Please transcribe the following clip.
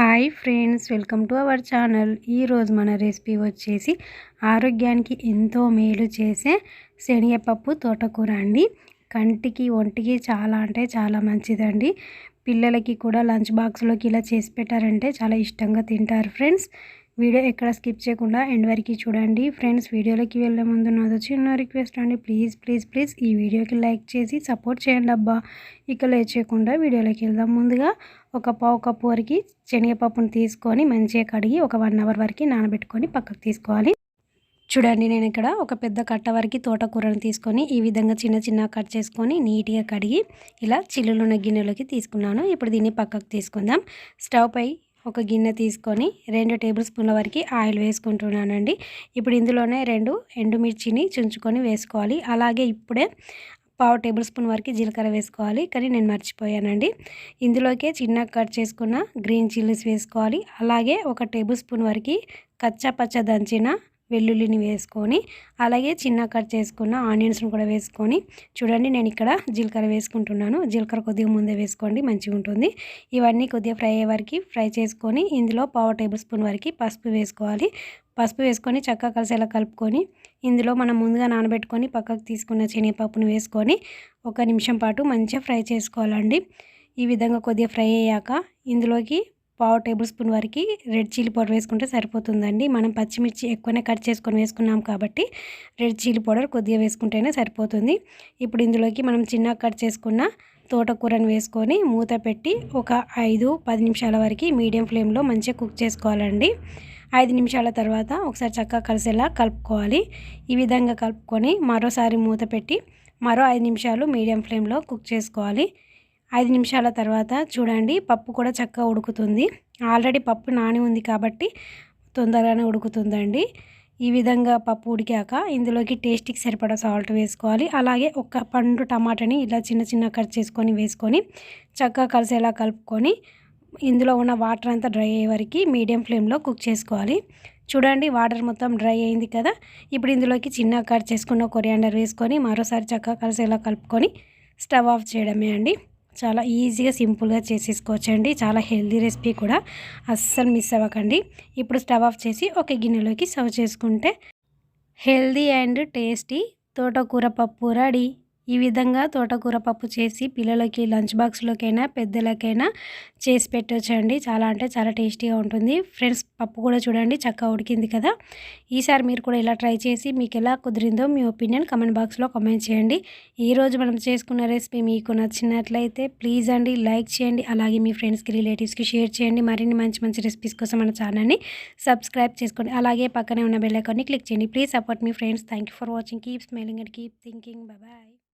Hi friends welcome to our channel. ఈరోజు మన recipe వచ్చేసి ఆరోగ్యానికి ఎంతో మేలు చేసే శనగపప్పు తోటకూర అండి. కంటికి ఒంటికి చాలా అంటే చాలా మంచిదండి. పిల్లలకి కూడా లంచ్ బాక్స్లోకి ఇలా చేసి పెట్టారంటే చాలా ఇష్టంగా తింటారు ఫ్రెండ్స్. వీడియో ఎక్కడ స్కిప్ చేయకుండా ఎండ్ వరకు చూడండి. ఫ్రెండ్స్ వీడియోలోకి వెళ్ళే ముందు నాతో చిన్న రిక్వెస్ట్ అండి. ప్లీజ్ ప్లీజ్ ప్లీజ్ ఈ వీడియోకి లైక్ చేసి సపోర్ట్ చేయండి అబ్బా. ఇక లేచేయకుండా వీడియోలోకి వెళ్దాం. ముందుగా ఒక పావు కప్పు వరకు శనగపప్పును తీసుకొని మంచిగా కడిగి ఒక వన్ అవర్ వరకు నానబెట్టుకొని పక్కకు తీసుకోవాలి. చూడండి నేను ఇక్కడ ఒక పెద్ద కట్ట వరకు తోటకూరను తీసుకొని ఈ విధంగా చిన్న చిన్న కట్ చేసుకొని నీట్గా కడిగి ఇలా చిల్లులున్న గిన్నెలోకి తీసుకున్నాను. ఇప్పుడు దీన్ని పక్కకు తీసుకుందాం. స్టవ్ పై ఒక గిన్నె తీసుకొని రెండు టేబుల్ స్పూన్ల వరకు ఆయిల్ వేసుకుంటున్నానండి. ఇప్పుడు ఇందులోనే రెండు ఎండుమిర్చిని చుంచుకొని వేసుకోవాలి. అలాగే ఇప్పుడే పావు టేబుల్ స్పూన్ వరకు జీలకర్ర వేసుకోవాలి. కానీ నేను మర్చిపోయానండి. ఇందులోకే చిన్న కట్ చేసుకున్న గ్రీన్ చిల్లీస్ వేసుకోవాలి. అలాగే ఒక టేబుల్ స్పూన్ వరకు కచ్చా పచ్చ దంచిన వెల్లుల్లిని వేసుకొని అలాగే చిన్న కట్ చేసుకున్న ఆనియన్స్ని కూడా వేసుకొని చూడండి నేను ఇక్కడ జీలకర్ర వేసుకుంటున్నాను. జీలకర్ర కొద్దిగా ముందే వేసుకోండి మంచిగా ఉంటుంది. ఇవన్నీ కొద్దిగా ఫ్రై అయ్యే వరకు ఫ్రై చేసుకొని ఇందులో పావు టేబుల్ స్పూన్ వరకు పసుపు వేసుకోవాలి. పసుపు వేసుకొని చక్కగా కలిసేలా కలుపుకొని ఇందులో మనం ముందుగా నానబెట్టుకొని పక్కకు తీసుకున్న శనగపప్పును వేసుకొని ఒక నిమిషం పాటు మంచిగా ఫ్రై చేసుకోవాలండి. ఈ విధంగా కొద్దిగా ఫ్రై అయ్యాక ఇందులోకి పావు టేబుల్ స్పూన్ వరకు రెడ్ చిల్లీ పౌడర్ వేసుకుంటే సరిపోతుందండి. మనం పచ్చిమిర్చి ఎక్కువనే కట్ చేసుకొని వేసుకున్నాం కాబట్టి రెడ్ చిల్లీ పౌడర్ కొద్దిగా వేసుకుంటేనే సరిపోతుంది. ఇప్పుడు ఇందులోకి మనం చిన్నగా కట్ చేసుకున్న తోటకూరను వేసుకొని మూత పెట్టి ఒక ఐదు పది నిమిషాల వరకు మీడియం ఫ్లేమ్లో మంచిగా కుక్ చేసుకోవాలండి. ఐదు నిమిషాల తర్వాత ఒకసారి చక్కగా కలిసేలా కలుపుకోవాలి. ఈ విధంగా కలుపుకొని మరోసారి మూత పెట్టి మరో ఐదు నిమిషాలు మీడియం ఫ్లేమ్లో కుక్ చేసుకోవాలి. ఐదు నిమిషాల తర్వాత చూడండి పప్పు కూడా చక్కగా ఉడుకుతుంది. ఆల్రెడీ పప్పు నాని ఉంది కాబట్టి తొందరగానే ఉడుకుతుందండి. ఈ విధంగా పప్పు ఉడికాక ఇందులోకి టేస్ట్కి సరిపడా సాల్ట్ వేసుకోవాలి. అలాగే ఒక పండు టమాటాని ఇలా చిన్న చిన్న కట్ చేసుకొని వేసుకొని చక్కగా కలిసేలా కలుపుకొని ఇందులో ఉన్న వాటర్ అంతా డ్రై అయ్యే వరకు మీడియం ఫ్లేమ్లో కుక్ చేసుకోవాలి. చూడండి వాటర్ మొత్తం డ్రై అయింది కదా? ఇప్పుడు ఇందులోకి చిన్న కట్ చేసుకున్న కొరియాండర్ వేసుకొని మరోసారి చక్కగా కలిసేలా కలుపుకొని స్టవ్ ఆఫ్ చేయడమే అండి. చాలా ఈజీగా సింపుల్గా చేసేసుకోవచ్చండి. చాలా హెల్దీ రెసిపీ కూడా. అస్సలు మిస్ అవ్వకండి. ఇప్పుడు స్టవ్ ఆఫ్ చేసి ఒక గిన్నెలోకి సర్వ్ చేసుకుంటే హెల్దీ అండ్ టేస్టీ తోటకూర పప్పు రెడీ. ఈ విధంగా తోటకూర పప్పు చేసి పిల్లలకి లంచ్ బాక్స్లోకైనా పెద్దలకైనా చేసి పెట్టొచ్చండి. చాలా అంటే చాలా టేస్టీగా ఉంటుంది. ఫ్రెండ్స్ పప్పు కూడా చూడండి చక్కగా ఉడికింది కదా. ఈసారి మీరు కూడా ఇలా ట్రై చేసి మీకు ఎలా కుదిరిందో మీ ఒపీనియన్ కమెంట్ బాక్స్లో కమెంట్ చేయండి. ఈరోజు మనం చేసుకున్న రెసిపీ మీకు నచ్చినట్లయితే ప్లీజ్ అండి లైక్ చేయండి అలాగే మీ ఫ్రెండ్స్కి రిలేటివ్స్కి షేర్ చేయండి. మరిన్ని మంచి మంచి రెసిపీస్ కోసం మన ఛానల్ని సబ్స్క్రైబ్ చేసుకోండి. అలాగే పక్కనే ఉన్న బెల్ ఐకాన్ని క్లిక్ చేయండి. Please support me friends. Thank for watching. Keep smiling and keep thinking. Bye.